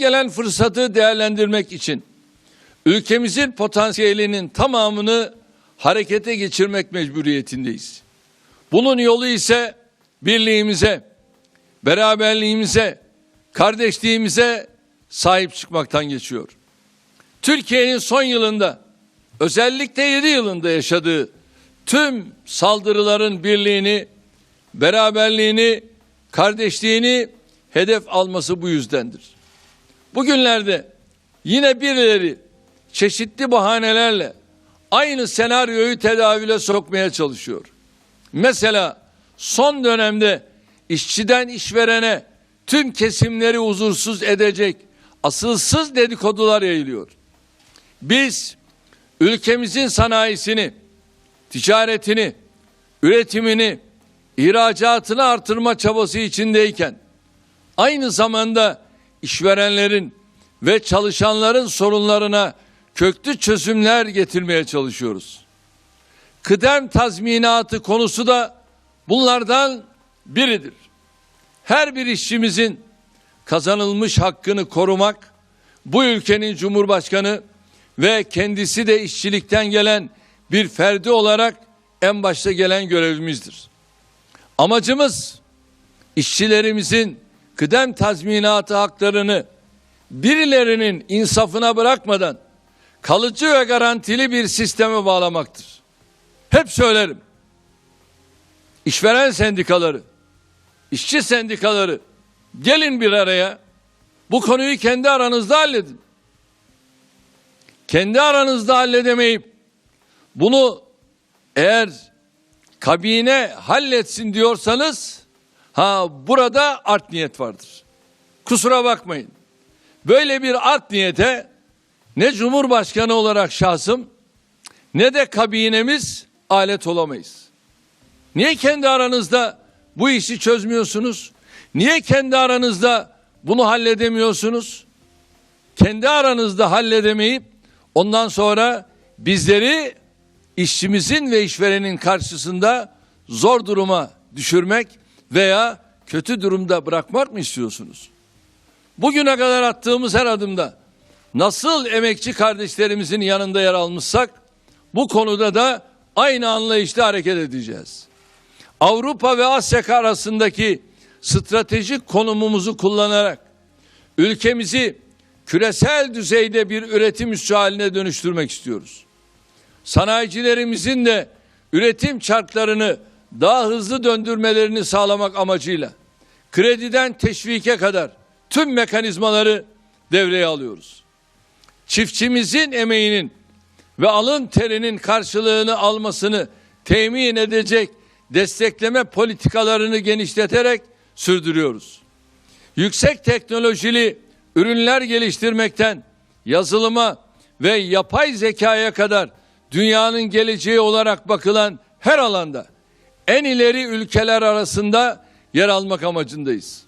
gelen fırsatı değerlendirmek için ülkemizin potansiyelinin tamamını harekete geçirmek mecburiyetindeyiz. Bunun yolu ise birliğimize, beraberliğimize, kardeşliğimize sahip çıkmaktan geçiyor. Türkiye'nin son yılında özellikle 7 yılında yaşadığı tüm saldırıların birliğini, beraberliğini, kardeşliğini hedef alması bu yüzdendir. Bugünlerde yine birileri çeşitli bahanelerle aynı senaryoyu tedavüle sokmaya çalışıyor. Mesela son dönemde işçiden işverene tüm kesimleri huzursuz edecek asılsız dedikodular yayılıyor. Biz ülkemizin sanayisini, ticaretini, üretimini, ihracatını artırma çabası içindeyken aynı zamanda işverenlerin ve çalışanların sorunlarına köklü çözümler getirmeye çalışıyoruz. Kıdem tazminatı konusu da bunlardan biridir. Her bir işçimizin kazanılmış hakkını korumak bu ülkenin cumhurbaşkanı ve kendisi de işçilikten gelen bir ferdi olarak en başta gelen görevimizdir. Amacımız işçilerimizin kıdem tazminatı haklarını birilerinin insafına bırakmadan kalıcı ve garantili bir sisteme bağlamaktır. Hep söylerim. İşveren sendikaları, işçi sendikaları gelin bir araya. Bu konuyu kendi aranızda halledin. Kendi aranızda halledemeyip bunu eğer kabine halletsin diyorsanız ha burada art niyet vardır. Kusura bakmayın. Böyle bir art niyete ne Cumhurbaşkanı olarak şahsım ne de kabinemiz alet olamayız. Niye kendi aranızda bu işi çözmüyorsunuz? Niye kendi aranızda bunu halledemiyorsunuz? Kendi aranızda halledemeyip ondan sonra bizleri işçimizin ve işverenin karşısında zor duruma düşürmek veya kötü durumda bırakmak mı istiyorsunuz? Bugüne kadar attığımız her adımda nasıl emekçi kardeşlerimizin yanında yer almışsak bu konuda da aynı anlayışla hareket edeceğiz. Avrupa ve Asya arasındaki stratejik konumumuzu kullanarak ülkemizi küresel düzeyde bir üretim üssü haline dönüştürmek istiyoruz. Sanayicilerimizin de üretim çarklarını daha hızlı döndürmelerini sağlamak amacıyla krediden teşvike kadar tüm mekanizmaları devreye alıyoruz. Çiftçimizin emeğinin ve alın terinin karşılığını almasını temin edecek destekleme politikalarını genişleterek sürdürüyoruz. Yüksek teknolojili ürünler geliştirmekten yazılıma ve yapay zekaya kadar dünyanın geleceği olarak bakılan her alanda en ileri ülkeler arasında yer almak amacındayız.